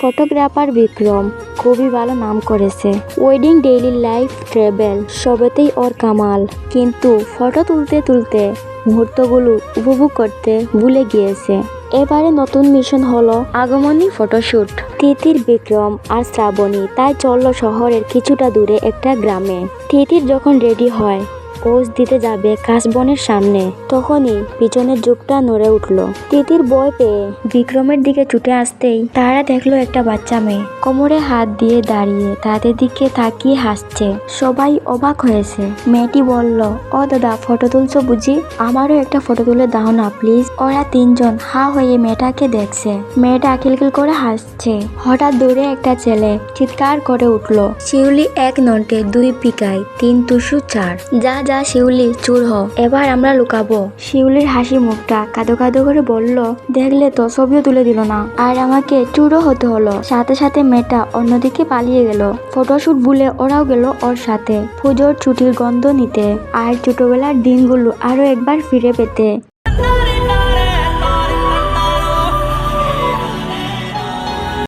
Photographer Vikram, খুবই ভালো নাম করেছে। ওয়েডিং ডেইলি লাইফ ট্রাভেল সবেতেই ওর কামাল। কিন্তু ফটো তুলতে তুলতে মুহূর্তগুলো উপভোগ করতে ভুলে গিয়েছে। এবারে নতুন মিশন হলো আগমনী ফটোশুট। তিতির বিক্রম আর শ্রাবণী তাই চলল শহরের কিছুটা দূরে একটা গ্রামে। তিতির যখন রেডি হয় পোজ দিতে যাবে কাশবনের সামনে। তখনই পিছনের যুগটা নড়ে উঠল। তিতির বয় পেয়ে বিক্রমের দিকে ছুটে আসতেই তারা দেখল একটা বাচ্চা মেয়ে। কোমরে হাত দিয়ে দাঁড়িয়ে তাদের দিকে তাকিয়ে হাসছে। সবাই অবাক হয়েছে। মেয়েটি বলল, ও দাদা, ফটো তুলছো বুঝি? আমারও একটা ফটো তুলে দাও না, প্লিজ। ওরা তিনজন হা হয়ে মেয়েটাকে দেখছে। মেয়েটা খিলখিল করে হাসছে। হঠাৎ দূরে একটা ছেলে চিৎকার করে উঠল। শিউলি এক নন্টে, দুই পিকায় তিন তুসু, চার। যা যা শিউলি, চুর হ। এবার আমরা লুকাবো। শিউলির হাসি মুখটা কাদো কাদো করে বলল, দেখলে তো ছবিও তুলে দিল না। আর আমাকে চুরও হতে হলো। সাথে সাথে মেয়েটা অন্যদিকে পালিয়ে গেল। ফটোশুট ভুলে ওরাও গেল ওর সাথে। পুজোর ছুটির গন্ধ নিতে। আর ছোটবেলার দিনগুলো আরও একবার ফিরে পেতে।